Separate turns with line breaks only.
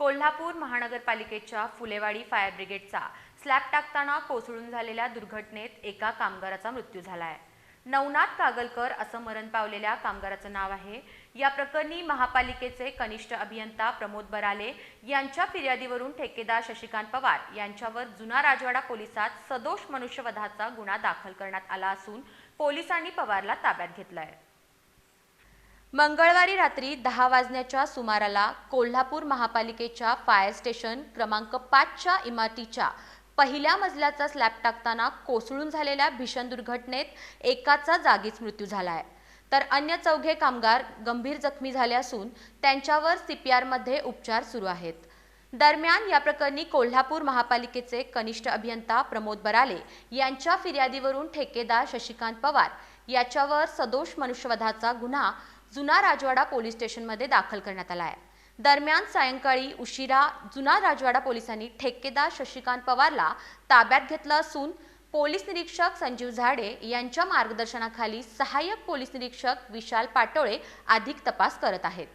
कोल्हापूर महानगरपालिकेच्या Phulewadi fire ब्रिगेडचा slab टाकताना कोसळून झालेल्या दुर्घटनेत एका कामगाराचा मृत्यू झाला आहे नवनाथ कागलकर असं मरण पावलेल्या कामगाराचं नाव आहे. या प्रकरणी महापालिकेचे कनिष्ठ अभियंता प्रमोद बराले यांच्या फिर्यादीवरून ठेकेदार शशिकांत पवार यांच्यावर जुना राजवाडा पोलिसात सदोष मनुष्यवधाचा गुन्हा दाखल करण्यात आला असून पोलिसांनी पवारला ताब्यात घेतलंय. मंगळवारी रात्री दहा वाजण्याच्या सुमाराला कोल्हापूर महापालिकेच्या फायर स्टेशन क्रमांक पाचच्या इमारतीच्या पहिल्या मजल्याचा स्लॅब टाकताना कोसळून झालेल्या भीषण दुर्घटनेत एकाचा जागीच मृत्यू झाला आहे तर अन्य चौघे कामगार गंभीर जखमी झाले असून त्यांच्यावर सीपीआरमध्ये उपचार सुरू आहेत. दरम्यान या प्रकरणी कोल्हापूर महापालिकेचे कनिष्ठ अभियंता प्रमोद बराले यांच्या फिर्यादीवरून ठेकेदार शशिकांत पवार याच्यावर सदोष मनुष्यवधाचा गुन्हा जुना राजवाडा पोलीस स्टेशनमध्ये दाखल करण्यात आला आहे. दरम्यान सायंकाळी उशिरा जुना राजवाडा पोलिसांनी ठेकेदार शशिकांत पवारला ताब्यात घेतलं असून पोलीस निरीक्षक संजीव झाडे यांच्या मार्गदर्शनाखाली सहाय्यक पोलीस निरीक्षक विशाल पाटोळे अधिक तपास करत आहेत.